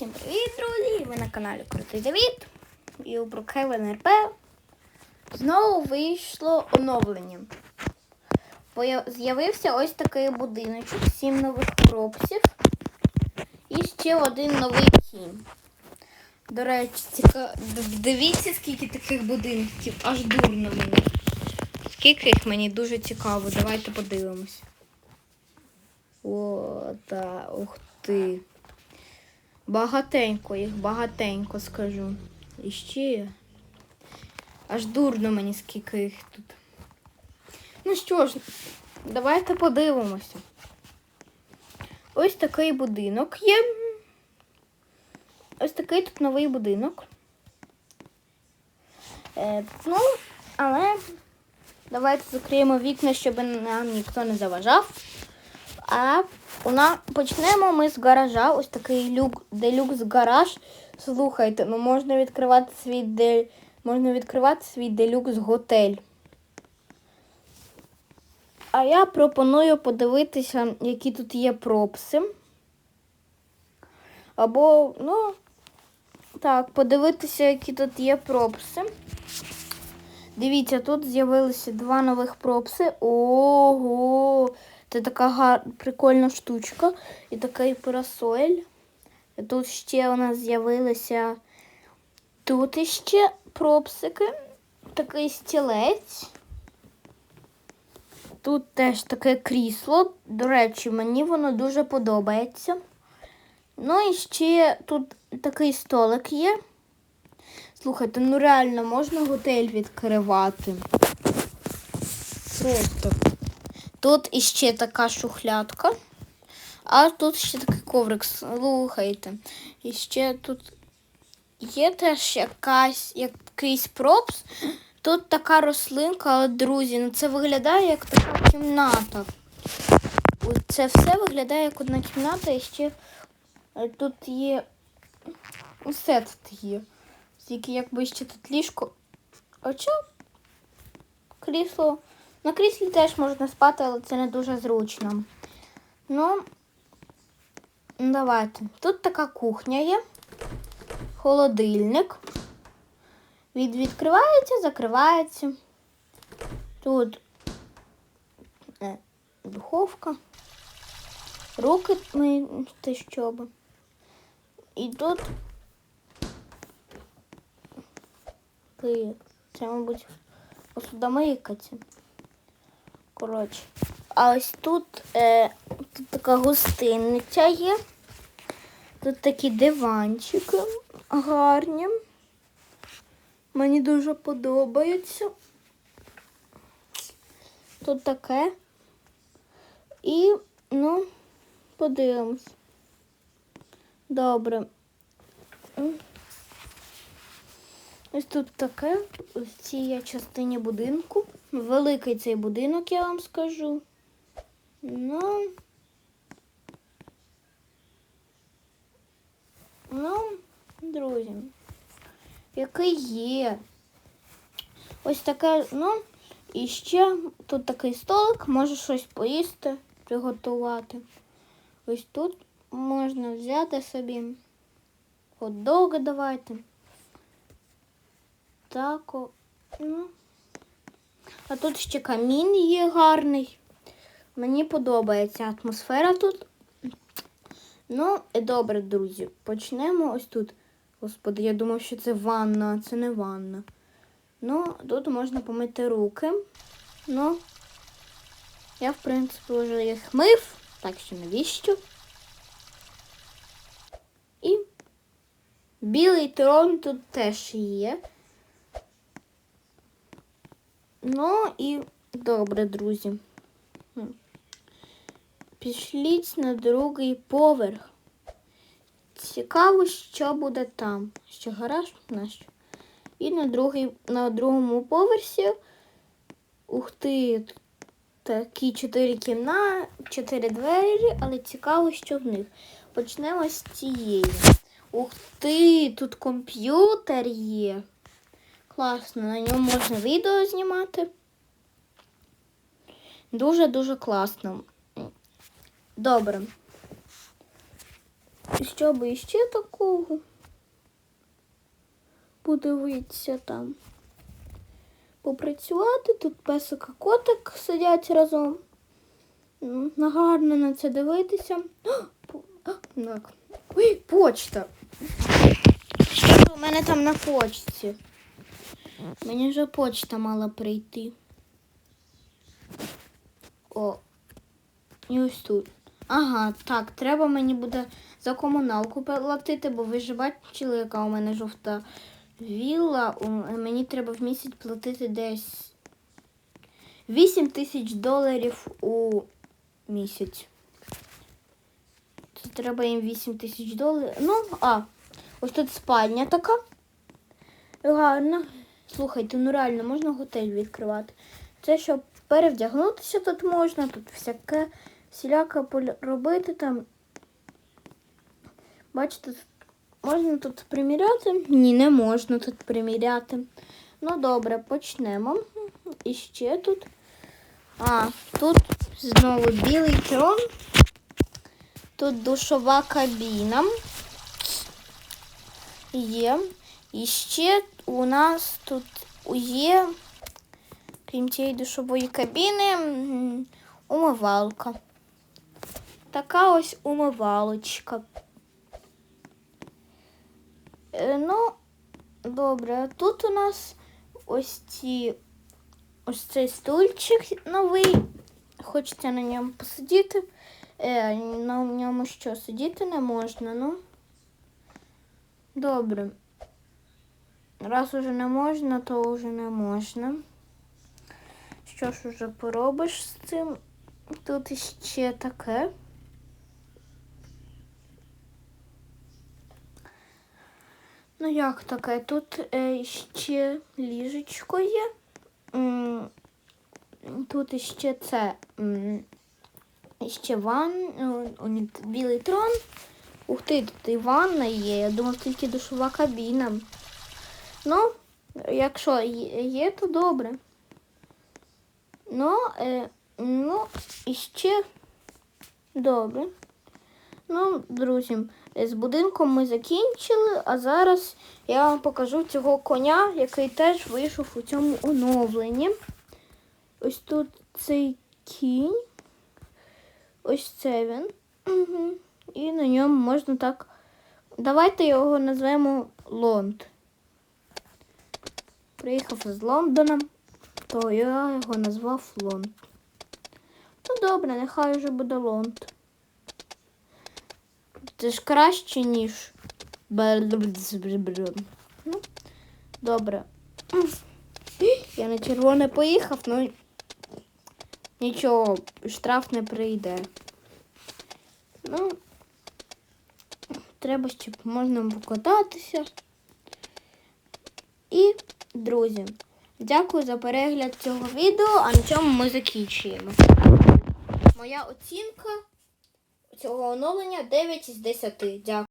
Всім привіт, друзі! Ви на каналі Крутий Давід і у Brookhaven РП знову вийшло оновлення. З'явився ось такий будиночок, сім нових пропсів і ще один новий кінь. До речі, ціка... дивіться, скільки таких будинків, аж дурно мені. Скільки їх мені дуже цікаво, давайте подивимось. О, та, ух ти. Багатенько їх, багатенько скажу. І ще. Аж дурно мені скільки їх тут. Ну що ж, давайте подивимося. Ось такий будинок є. Ось такий тут новий будинок. Е, ну, але давайте закриємо вікна, щоб нам ніхто не заважав. А вона почнемо ми з гаража. Ось такий люк, делюкс гараж. Слухайте, ну можна відкривати свій де, можна відкривати свій делюкс готель. А я пропоную подивитися, які тут є пропси. Або, ну, так, подивитися, які тут є пропси. Дивіться, тут з'явилися два нових пропси. Ого! Це така гар... прикольна штучка. І такий парасоль. Тут ще у нас з'явилися тут іще пропсики. Такий стілець. Тут теж таке крісло. До речі, мені воно дуже подобається. Ну і ще тут такий столик є. Слухайте, ну реально можна готель відкривати. Просто. Тут іще така шухлядка. А тут ще такий коврик, слухайте. І ще тут є теж якась, якийсь пропс. Тут така рослинка, але, друзі, ну це виглядає як така кімната. Це все виглядає як одна кімната, і ще е, тут є. Усе тут є. Тільки якби ще тут ліжко. А що? Крісло. На кріслі теж можна спати, але це не дуже зручно. Ну, давайте. Тут така кухня є, холодильник. Від відкривається, закривається. Тут е, духовка. Руки мити щоб. І тут це, мабуть, посудомийка. Коротше. А ось тут, е, тут така гостиниця є. Тут такі диванчики гарні. Мені дуже подобається. Тут таке. І, ну, подивимось. Добре. Ось тут таке, в цій частині будинку. Великий цей будинок, я вам скажу. Ну. Ну, друзі, який є. Ось таке, ну, і ще тут такий столик, може щось поїсти, приготувати. Ось тут можна взяти собі хот-доги давайте. Тако. Ну. А тут ще камін є гарний. Мені подобається атмосфера тут. Ну, добре, друзі. Почнемо ось тут. Господи, я думав, що це ванна, а це не ванна. Ну, тут можна помити руки. Ну, я, в принципі, вже їх мив, так що навіщо? І білий трон тут теж є. Ну і добре, друзі. Пішліть на другий поверх. Цікаво, що буде там. Ще гараж наш. І на, другий, на другому поверсі. Ух ти, такі чотири кімнати, чотири двері, але цікаво, що в них. Почнемо з цієї. Ух ти, тут комп'ютер є. Класно, на ньому можна відео знімати. Дуже-дуже класно. Добре. щоб іще такого подивитися там. Попрацювати. Тут песик і котик сидять разом. М, Гарно на це дивитися. Ой, почта. Що у мене там на почті? Мені вже почта мала прийти. О. І ось тут. Ага, так, треба мені буде за комуналку платити, бо ви ж бачили, яка у мене жовта вілла. Мені треба в місяць платити десь 8 тисяч доларів у місяць. Це треба їм 8 тисяч доларів. Ну, а, ось тут спальня така. Гарно. Слухайте, ну реально можна готель відкривати. Це щоб перевдягнутися тут можна, тут всяке всіляке робити там. Бачите, можна тут приміряти? Ні, не можна тут приміряти. Ну добре, почнемо. І ще тут. А, тут знову білий трон. Тут душова кабіна. Є. І ще у нас тут є, крім цієї душової кабіни, умивалка. Така ось умивалочка. Е, ну, добре, тут у нас ось ці ось цей стульчик новий. Хочеться на ньому посидіти. Е, на ньому що, сидіти не можна, ну. Добре. Раз уже не можна, то вже не можна. Що ж уже поробиш з цим? Тут іще таке. Ну, як таке? Тут е, ще ліжечко є. Тут іще це м, іще ван, ні, білий трон. Ух ти, тут і ванна є. Я думав, тільки душова кабіна. Ну, якщо є, то добре. Ну, е, ну, і ще добре. Ну, друзі, з будинком ми закінчили, а зараз я вам покажу цього коня, який теж вийшов у цьому оновленні. Ось тут цей кінь. Ось це він. Угу. І на ньому можна так. Давайте його назвемо Лонд. Приїхав з Лондона, то я його назвав Лонд. Ну добре, нехай вже буде Лонд. Це ж краще, ніж. Ну, добре. Я на червоне поїхав, ну нічого, штраф не прийде. Ну, треба, щоб можна покататися. Друзі, дякую за перегляд цього відео, а на цьому ми закінчуємо. Моя оцінка цього оновлення 9 з 10. Дякую.